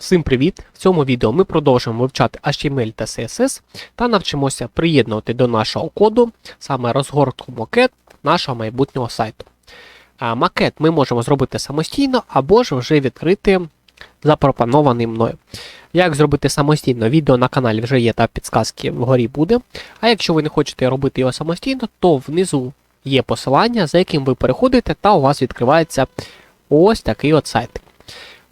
Всім привіт! В цьому відео ми продовжимо вивчати HTML та CSS та навчимося приєднувати до нашого коду саме розгортку макет нашого майбутнього сайту. Макет ми можемо зробити самостійно або ж вже відкрити запропонований мною. Як зробити самостійно, відео на каналі вже є та підсказки вгорі буде. А якщо ви не хочете робити його самостійно, то внизу є посилання, за яким ви переходите, та у вас відкривається ось такий от сайт.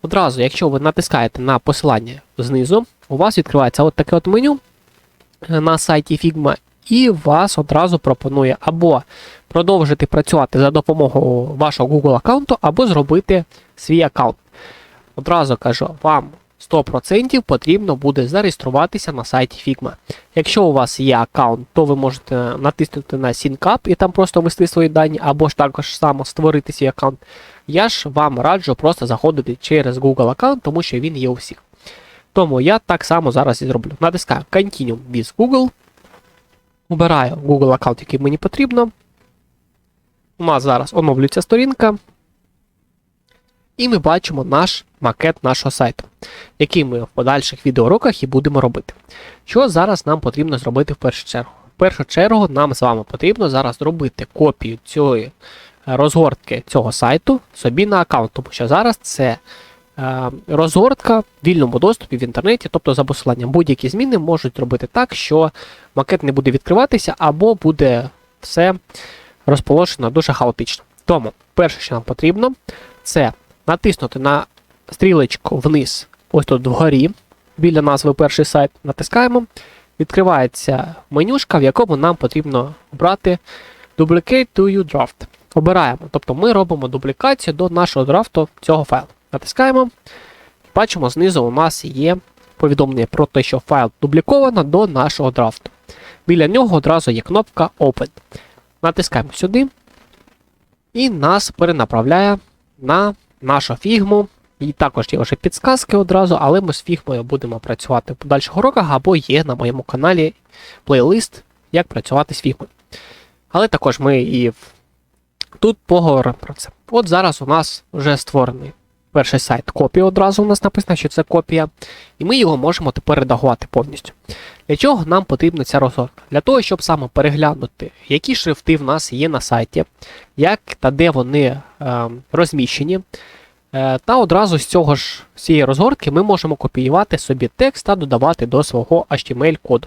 Одразу, якщо ви натискаєте на посилання знизу, у вас відкривається от таке от меню е, на сайті Figma, і вас одразу пропонує або продовжити працювати за допомогою вашого Google аккаунту, або зробити свій аккаунт. Одразу кажу, вам 100% потрібно буде зареєструватися на сайті Figma. Якщо у вас є аккаунт, то ви можете натиснути на Sync і там просто ввести свої дані, або ж також само створити свій аккаунт. Я ж вам раджу просто заходити через Google аккаунт, тому що він є у всіх. Тому я так само зараз і зроблю. Натискаю Continue with Google. Обираю Google аккаунт, який мені потрібно. У нас зараз оновлюється сторінка. І ми бачимо наш макет нашого сайту, який ми в подальших відеоуроках і будемо робити. Що зараз нам потрібно зробити в першу чергу? В першу чергу нам з вами потрібно зараз зробити копію цієї розгортки цього сайту собі на аккаунт, тому що зараз це е, розгортка в вільному доступі в інтернеті, тобто за посиланням будь-які зміни можуть робити так, що макет не буде відкриватися, або буде все розположено дуже хаотично. Тому, перше, що нам потрібно, це натиснути на стрілечку вниз, ось тут вгорі, біля назви перший сайт, натискаємо. Відкривається менюшка, в якому нам потрібно обрати Duplicate to you draft. Обираємо. Тобто ми робимо дублікацію до нашого драфту цього файлу. Натискаємо. Бачимо, знизу у нас є повідомлення про те, що файл дубліковано до нашого драфту. Біля нього одразу є кнопка Open. Натискаємо сюди. І нас перенаправляє на нашу фігму. І також є вже підсказки одразу, але ми з фігмою будемо працювати в подальших уроках, або є на моєму каналі плейлист, як працювати з фігмою. Але також ми і тут поговоримо про це. От зараз у нас вже створений перший сайт копія одразу у нас написано, що це копія, і ми його можемо тепер редагувати повністю. Для чого нам потрібна ця розгорка? Для того, щоб саме переглянути, які шрифти в нас є на сайті, як та де вони е, розміщені. Е, та одразу з цього ж з цієї розгортки ми можемо копіювати собі текст та додавати до свого HTML-коду.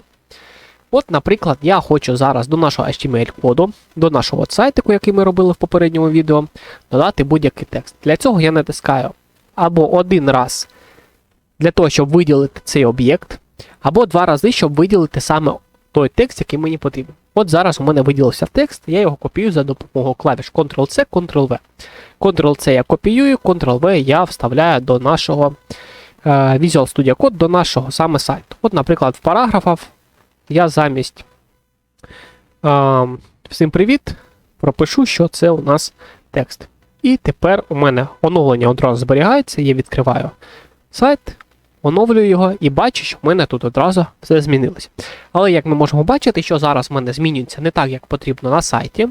От, наприклад, я хочу зараз до нашого HTML-коду, до нашого сайтику, який ми робили в попередньому відео, додати будь-який текст. Для цього я натискаю або один раз для того, щоб виділити цей об'єкт, або два рази, щоб виділити саме той текст, який мені потрібен. От зараз у мене виділився текст, я його копію за допомогою клавіш Ctrl-C, Ctrl-V. Ctrl-C я копіюю, Ctrl-V я вставляю до нашого е, Visual Studio Code, до нашого саме сайту. От, наприклад, в параграфах я замість е, всім привіт пропишу, що це у нас текст. І тепер у мене оновлення одразу зберігається, я відкриваю сайт, оновлюю його і бачу, що в мене тут одразу все змінилося. Але як ми можемо бачити, що зараз в мене змінюється не так, як потрібно на сайті.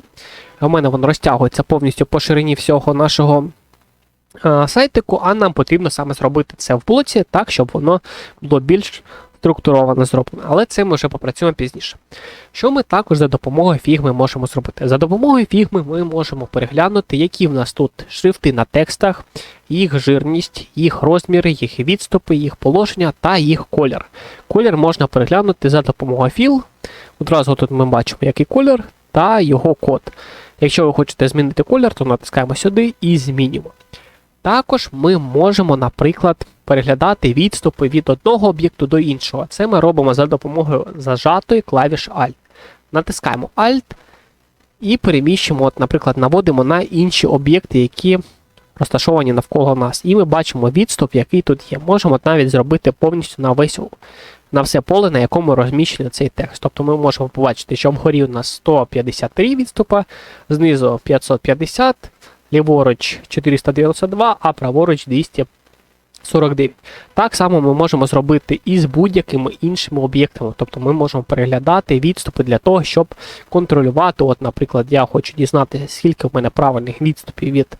У мене воно розтягується повністю по ширині всього нашого сайтику, а нам потрібно саме зробити це в блоці так, щоб воно було більш структуровано зроблено, але це ми вже попрацюємо пізніше. Що ми також за допомогою фігми можемо зробити? За допомогою фігми ми можемо переглянути, які в нас тут шрифти на текстах, їх жирність, їх розміри, їх відступи, їх положення та їх колір. Колір можна переглянути за допомогою філ. Одразу тут ми бачимо, який колір та його код. Якщо ви хочете змінити колір, то натискаємо сюди і змінюємо. Також ми можемо, наприклад, переглядати відступи від одного об'єкту до іншого. Це ми робимо за допомогою зажатої клавіші Alt. Натискаємо Alt і переміщуємо, от, наприклад, наводимо на інші об'єкти, які розташовані навколо нас. І ми бачимо відступ, який тут є. Можемо навіть зробити повністю на весь на все поле, на якому розміщений цей текст. Тобто ми можемо побачити, що вгорі у нас 153 відступа, знизу 550 ліворуч 492, а праворуч 249. Так само ми можемо зробити і з будь-якими іншими об'єктами. Тобто ми можемо переглядати відступи для того, щоб контролювати. От, Наприклад, я хочу дізнатися, скільки в мене правильних відступів від.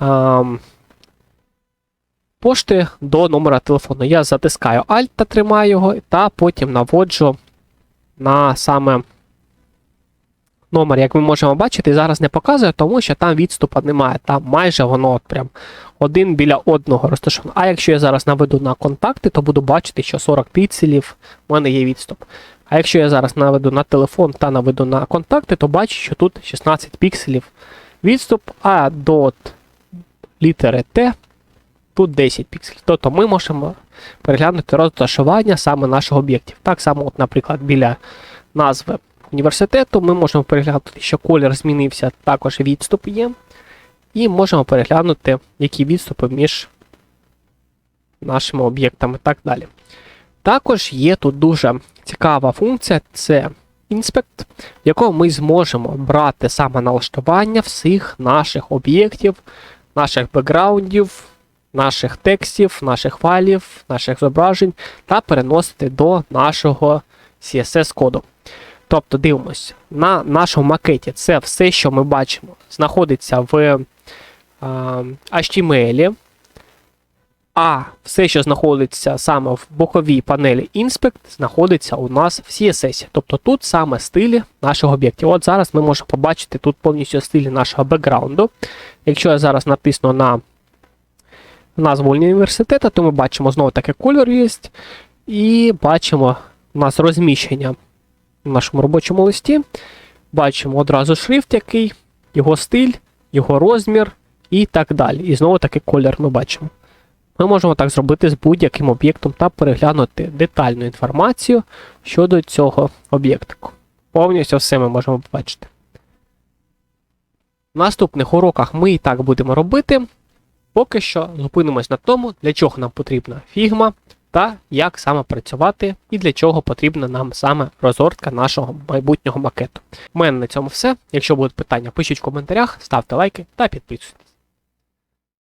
Ем, пошти до номера телефону. Я затискаю Alt та тримаю його, та потім наводжу на саме номер, як ми можемо бачити, зараз не показує, тому що там відступа немає. Там майже воно от прям один біля одного розташовано. А якщо я зараз наведу на контакти, то буду бачити, що 40 пікселів в мене є відступ. А якщо я зараз наведу на телефон та наведу на контакти, то бачу, що тут 16 пікселів відступ, а до от літери Т тут 10 пікселів. Тобто ми можемо переглянути розташування саме наших об'єктів. Так само, от, наприклад, біля назви університету ми можемо переглянути, що колір змінився, також відступ є. І можемо переглянути, які відступи між нашими об'єктами і так далі. Також є тут дуже цікава функція це інспект, в якому ми зможемо брати саме налаштування всіх наших об'єктів, наших бекграундів, наших текстів, наших файлів, наших зображень та переносити до нашого CSS-коду. Тобто, дивимось, на нашому макеті це все, що ми бачимо, знаходиться в е, HTML, а все, що знаходиться саме в боковій панелі Inspect, знаходиться у нас в CSS. Тобто тут саме стилі нашого об'єктів. От зараз ми можемо побачити тут повністю стилі нашого бекграунду. Якщо я зараз натисну на назву університету, то ми бачимо знову таке кольор є. І бачимо у нас розміщення в нашому робочому листі. Бачимо одразу шрифт, який, його стиль, його розмір і так далі. І знову таки колір ми бачимо. Ми можемо так зробити з будь-яким об'єктом та переглянути детальну інформацію щодо цього об'єктику. Повністю все ми можемо побачити. В наступних уроках ми і так будемо робити. Поки що зупинимось на тому, для чого нам потрібна фігма та як саме працювати і для чого потрібна нам саме розгортка нашого майбутнього макету. У мене на цьому все. Якщо будуть питання, пишіть в коментарях, ставте лайки та підписуйтесь.